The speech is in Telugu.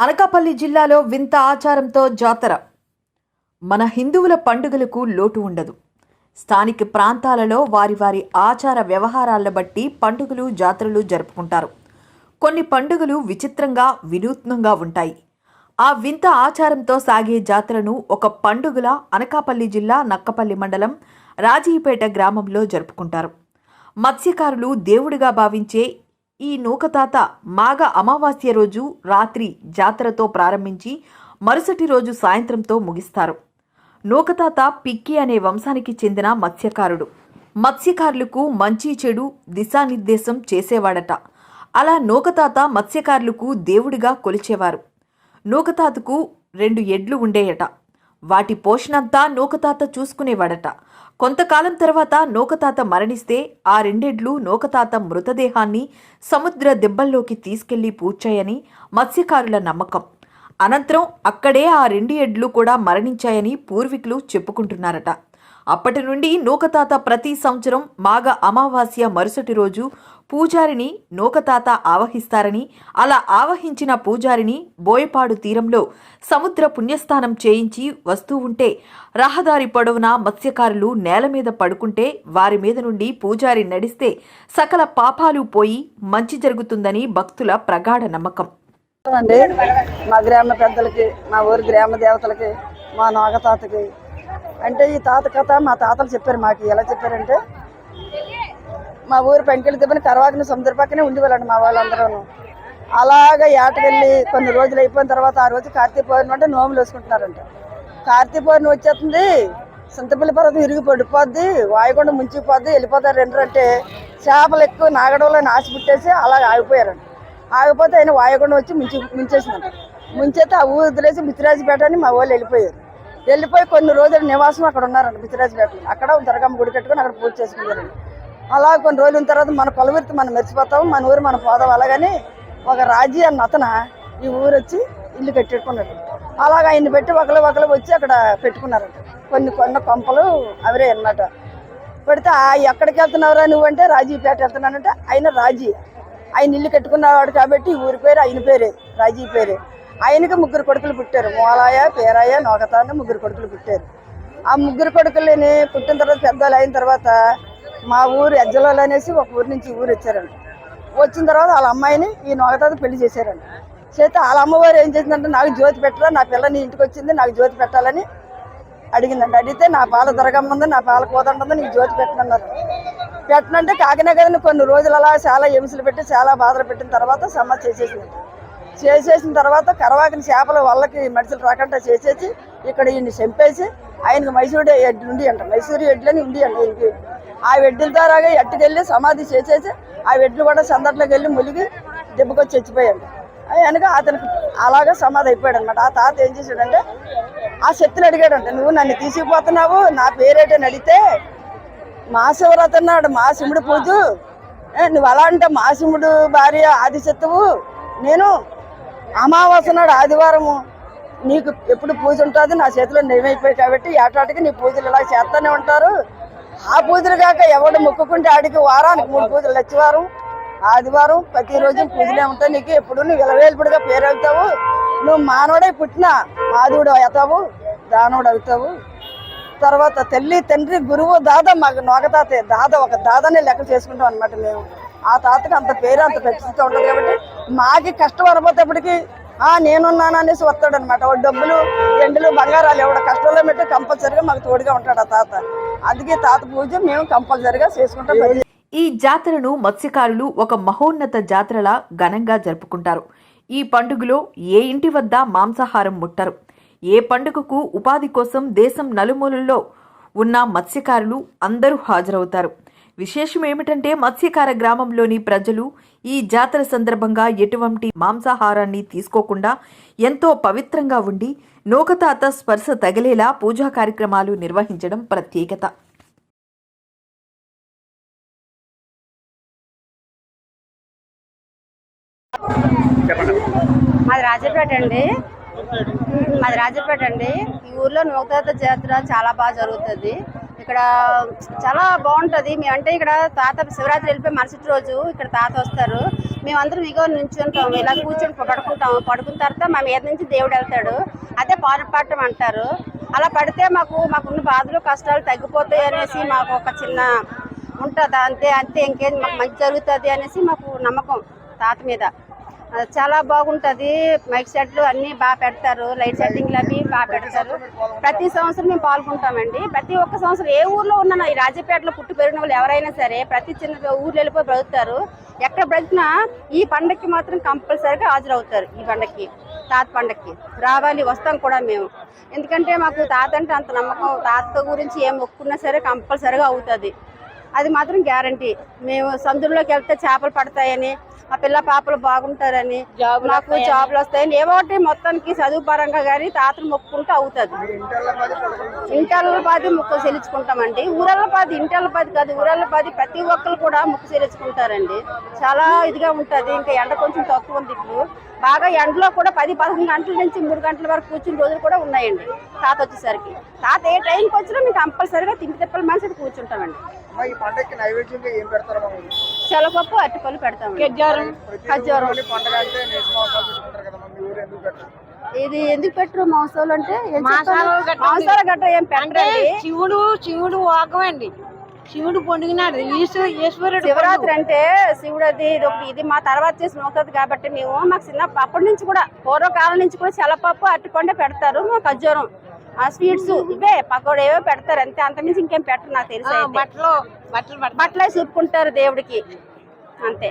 అనకాపల్లి జిల్లాలో వింత ఆచారంతో జాతర. మన హిందువుల పండుగలకు లోటు ఉండదు. స్థానిక ప్రాంతాలలో వారి వారి ఆచార వ్యవహారాలను బట్టి పండుగలు జాతరలు జరుపుకుంటారు. కొన్ని పండుగలు విచిత్రంగా వినూత్నంగా ఉంటాయి. ఆ వింత ఆచారంతో సాగే జాతరను ఒక పండుగల అనకాపల్లి జిల్లా నక్కపల్లి మండలం రాజీపేట గ్రామంలో జరుపుకుంటారు. మత్స్యకారులు దేవుడిగా భావించే ఈ నూకతాత మాఘ అమావాస్య రోజు రాత్రి జాతరతో ప్రారంభించి మరుసటి రోజు సాయంత్రంతో ముగిస్తారు. నూకతాత పిక్కి అనే వంశానికి చెందిన మత్స్యకారుడు. మత్స్యకారులకు మంచి చెడు దిశానిర్దేశం చేసేవాడట. అలా నూకతాత మత్స్యకారులకు దేవుడిగా కొలిచేవారు. నూకతాతకు రెండు ఎడ్లు ఉండేయట. వాటి పోషణంతా నూకతాత చూసుకునేవాడట. కొంతకాలం తర్వాత నూకతాత మరణిస్తే ఆ రెండెడ్లు నూకతాత మృతదేహాన్ని సముద్ర దెబ్బల్లోకి తీసుకెళ్ళి పూడ్చాయని మత్స్యకారుల నమ్మకం. అనంతరం అక్కడే ఆ రెండు ఎడ్లు కూడా మరణించాయని పూర్వీకులు చెప్పుకుంటున్నారట. అప్పటి నుండి నూకతాత ప్రతి సంవత్సరం మాఘ అమావాస్య మరుసటి రోజు పూజారిని నూకతాత ఆవహిస్తారని అలా ఆవహించిన పూజారిని బోయపాడు తీరంలో సముద్ర పుణ్యస్నానం చేయించి వస్తూ ఉంటే రహదారి పొడవునా మత్స్యకారులు నేల మీద పడుకుంటే వారి మీద నుండి పూజారి నడిస్తే సకల పాపాలు పోయి మంచి జరుగుతుందని భక్తుల ప్రగాఢ నమ్మకం. అండి మా గ్రామ పెద్దలకి మా ఊరి గ్రామ దేవతలకి మా నాగతాతకి అంటే ఈ తాత కథ మా తాతలు చెప్పారు మాకు. ఎలా చెప్పారంటే మా ఊరు పెంకెళ్ళి దెబ్బని కరవాకిన సముద్ర పక్కనే ఉండేవాళ్ళండి మా వాళ్ళందరూ. అలాగా ఏటకెళ్ళి కొన్ని రోజులు అయిపోయిన తర్వాత ఆ రోజు కార్తీక పౌర్ణమి అంటే నోములు వేసుకుంటున్నారంట. కార్తీక పౌర్ణమి వచ్చేస్తుంది సింతపల్లి పర్వతం ఇరిగి పడిపోద్ది వాయుగుండ ముంచిపోద్ది వెళ్ళిపోతారు రెండు చేపలు ఎక్కువ నాగడంలో నాసి పుట్టేసి అలా ఆగిపోయారంట. ఆగిపోతే ఆయన వాయుగుండం వచ్చి ముంచి ముంచేసిందంట. ముంచేస్తే ఆ ఊరు వదిలేసి మిత్రాజపేట అని మా వాళ్ళు వెళ్ళిపోయారు. వెళ్ళిపోయి కొన్ని రోజులు నివాసం అక్కడ ఉన్నారంట మిత్రాజపేటలో అక్కడ దుర్గమ్మ గుడి కట్టుకుని అక్కడ పూజ చేసుకున్నారండి అలా కొన్ని రోజుల తర్వాత మన కొలవిరితి మనం మర్చిపోతాం మన ఊరు మనం పోదాం. అలాగని ఒక రాజీ అన్న అతన ఈ ఊరు వచ్చి ఇల్లు కట్టేసుకున్నాడు అలాగ ఆయన్ని పెట్టి ఒకరు ఒకరు వచ్చి అక్కడ పెట్టుకున్నారంట కొన్ని కొన్న కొంపలు అవరే అన్నమాట. పెడితే ఆ ఎక్కడికి వెళ్తున్నావురా నువ్వు అంటే రాజీపేట వెళ్తున్నానంటే. ఆయన రాజీ. ఆయన ఇల్లు కట్టుకున్నవాడు కాబట్టి ఈ ఊరి పేరు ఆయన పేరే రాజీ పేరే. ఆయనకి ముగ్గురు కొడుకులు పుట్టారు. మూలాయ పేరాయ నోకత అని ముగ్గురు కొడుకులు పుట్టారు. ఆ ముగ్గురు కొడుకులని పుట్టిన తర్వాత పెద్దలు అయిన తర్వాత మా ఊరు ఎజ్జలలో అనేసి ఒక ఊరి నుంచి ఊరు వచ్చారండి వచ్చిన తర్వాత వాళ్ళ అమ్మాయిని ఈ నోగతాత పెళ్ళి చేశారండి చేస్తే వాళ్ళ అమ్మవారు ఏం చేసిందంటే నాకు జ్యోతి పెట్టరా నా పిల్ల నీ ఇంటికి వచ్చింది నాకు జ్యోతి పెట్టాలని అడిగిందండి అడిగితే నా పాల దొరకమ్మ ఉంది నా పాల కోదండి నీకు జ్యోతి పెట్టనన్నారు. పెట్టనంటే కాకినగర్ని కొన్ని రోజులు అలా చాలా ఎమిసలు పెట్టి చాలా బాధలు పెట్టిన తర్వాత సమ్మ చేసేసింది. చేసేసిన తర్వాత కరవాకిన చేపల వాళ్ళకి మనుషులు రాకుండా చేసేసి ఇక్కడ ఈయన్ని చంపేసి ఆయనకు మైసూరు ఎడ్లు ఉండి అంట. మైసూరు ఎడ్లని ఉండి అంట ఈయనకి. ఆ ఎడ్ల ద్వారాగా ఎట్టుకెళ్ళి సమాధి చేసేసి ఆ ఎడ్లు కూడా సందట్లోకి వెళ్ళి ములిగి దెబ్బకొచ్చి చచ్చిపోయాడు. వెనక అతనికి అలాగా సమాధి అయిపోయాడు అనమాట ఆ తాత ఏం చేశాడంటే ఆ శక్తిని అడిగాడంట నువ్వు నన్ను తీసుకుపోతున్నావు నా పేరేటని అడిగితే మా అన్నాడు మా పూజ ఏ, నువ్వు అలా అంటే మా భార్య ఆదిశత్తువు. నేను అమావాస్య నాడు ఆదివారము నీకు ఎప్పుడు పూజ ఉంటుంది? నా చేతిలో నెయ్యిపోయి కాబట్టి ఏటాటికి నీ పూజలు ఇలా చేస్తూనే ఉంటారు. ఆ పూజలు కాక ఎవడు మొక్కుకుంటే ఆడికి వారానికి మూడు పూజలు లచ్చివారం ఆదివారం ప్రతిరోజు పూజలే ఉంటాయి. నీకు ఎప్పుడు నువ్వు విలవేలుపుడుగా పేరు అవుతావు నువ్వు మానవుడే పుట్టినా మాధవుడు అవుతావు దానవుడు అవుతావు. తర్వాత తల్లి తండ్రి గురువు దాద మాకు నోకతాతే దాద ఒక దాదనే లెక్క చేసుకుంటాం అనమాట మేము. ఆ తాతకి అంత పేరు అంత ప్రతిష్ట ఉంటుంది కాబట్టి మాకి కష్టం అనుకోతేప్పటికి ఆ నేనున్నాను అనేసి వస్తాడు అనమాట డబ్బులు ఎండులు బంగారాలు ఎవడ కష్టంలో పెట్టి కంపల్సరిగా మాకు తోడుగా ఉంటాడు ఆ తాత. అందుకే తాత పూజ మేము కంపల్సరిగా చేసుకుంటాం ఈ జాతరను మత్స్యకారులు ఒక మహోన్నత జాతరలా ఘనంగా జరుపుకుంటారు. ఈ పండుగలో ఏ ఇంటి వద్ద మాంసాహారం ముట్టరు. ఏ పండుగకు ఉపాధి కోసం దేశం నలుమూలల్లో ఉన్న మత్స్యకారులు అందరూ హాజరవుతారు. విశేషం ఏమిటంటే మత్స్యకార గ్రామంలోని ప్రజలు ఈ జాతర సందర్భంగా ఎటువంటి మాంసాహారాన్ని తీసుకోకుండా ఎంతో పవిత్రంగా ఉండి నూకతాత స్పర్శ తగిలేలా పూజా కార్యక్రమాలు నిర్వహించడం ప్రత్యేకత. మాది రాజపేట అండి. మాది రాజపేట అండి. ఈ ఊర్లో నూకతాత జాతర చాలా బాగా జరుగుతుంది. ఇక్కడ చాలా బాగుంటుంది. మేమంటే ఇక్కడ తాత శివరాత్రి వెళ్ళిపోయి మరుసటి రోజు ఇక్కడ తాత వస్తారు. మేమందరం ఇగో నుంచుంటాం ఇలా కూర్చొని పడుకుంటాం పడుకున్న తర్వాత మా మీద నుంచి దేవుడు వెళ్తాడు. అదే పాటపాఠం అంటారు. అలా పడితే మాకు మాకున్న బాధలు కష్టాలు తగ్గిపోతాయి అనేసి మాకు ఒక చిన్న ఉంటుంది. అంతే అంతే. ఇంకేం మాకు మంచి జరుగుతుంది అనేసి మాకు నమ్మకం తాత మీద. చాలా బాగుంటది. మైక్ సెట్లు అన్ని బాగా పెడతారు. లైట్ సెట్టింగ్లు అవి బాగా పెడతారు. ప్రతి సంవత్సరం మేము పాల్గొంటామండి. ప్రతి ఒక్క సంవత్సరం ఏ ఊర్లో ఉన్న ఈ రాజపేటలో పుట్టి పెరిగిన వాళ్ళు ఎవరైనా సరే ప్రతి చిన్న ఊర్లో వెళ్ళిపోయి బ్రతుకుతారు. ఎక్కడ బ్రతికినా ఈ పండక్కి మాత్రం కంపల్సరీగా హాజరవుతారు ఈ పండక్కి తాత పండక్కి. రావాలి వస్తాం కూడా మేము. ఎందుకంటే మాకు తాత అంటే అంత నమ్మకం. తాత గురించి ఏం మొక్కున్నా సరే కంపల్సరీగా అవుతుంది. అది మాత్రం గ్యారంటీ. మేము సందులోకి వెళ్తే చేపలు పడతాయని ఆ పిల్ల పాపలు బాగుంటారని మాకు జాబ్లు వస్తాయని. ఒకటి మొత్తానికి చదువు పరంగా కానీ తాతను మొక్కుంటూ అవుతుంది. ఇంటల్లపాది ముక్కు చెల్లించుకుంటామండి. ఊరల్లపాది ఇంటల్లపాది కాదు ఊరల్లపాది ప్రతి ఒక్కరు కూడా ముక్కు చెల్లించుకుంటారండి. చాలా ఇదిగా ఉంటుంది. ఇంకా ఎండ కొంచెం తక్కువ ఉంది ఇప్పుడు. బాగా ఎండలో కూడా పది పదకొండు గంటల నుంచి మూడు గంటల వరకు కూర్చుని రోజులు కూడా ఉన్నాయండి. తాత వచ్చేసరికి. తాత ఏ టైంకి వచ్చినా మేము కంపల్సరీగా తిండి తిప్పల మనిషి కూర్చుంటామండి. ఈ పండగకి నైవేద్యంగా ఏం పెడతారమ్మా మీరు? చెలపప్పు అరటిపళ్ళు పెడతామండి ఖజ్జారం ప్రతి ఖజ్జారం ఊర్లోని పండగ అంటే నేసమాసాలు పెట్టుకుంటారు కదమ్మా మీ ఊరు ఎందుకు పెట్టరు? ఇది ఎందుకు పెట్టరు మాంసాలు అంటే? ఏం? మాంసాల గట్ట ఏం అంటే పెట్టరండి శివుడు శివుడు వాకమండి శివుడు పొందిగినాడు ఈశ్వరు ఈశ్వరుడు శివరాత్రి అంటే శివుడది ఇది ఒకటి ఇది మా తర్వాత చేసిన అవుతుంది కాబట్టి మేము మాకు చిన్న అప్పటి నుంచి కూడా పూర్వకాలం నుంచి కూడా చెలపప్పు అరటిపండే పెడతారు మా ఖజ్జూరం ఆ స్వీట్స్ ఇవే పకోడా ఏవో పెడతారు అంతే. అంతమించి ఇంకేం పెట్టరు నాకు తెలిసి. బట్టలు బట్టలు బట్టలే చూపుకుంటారు దేవుడికి. అంతే.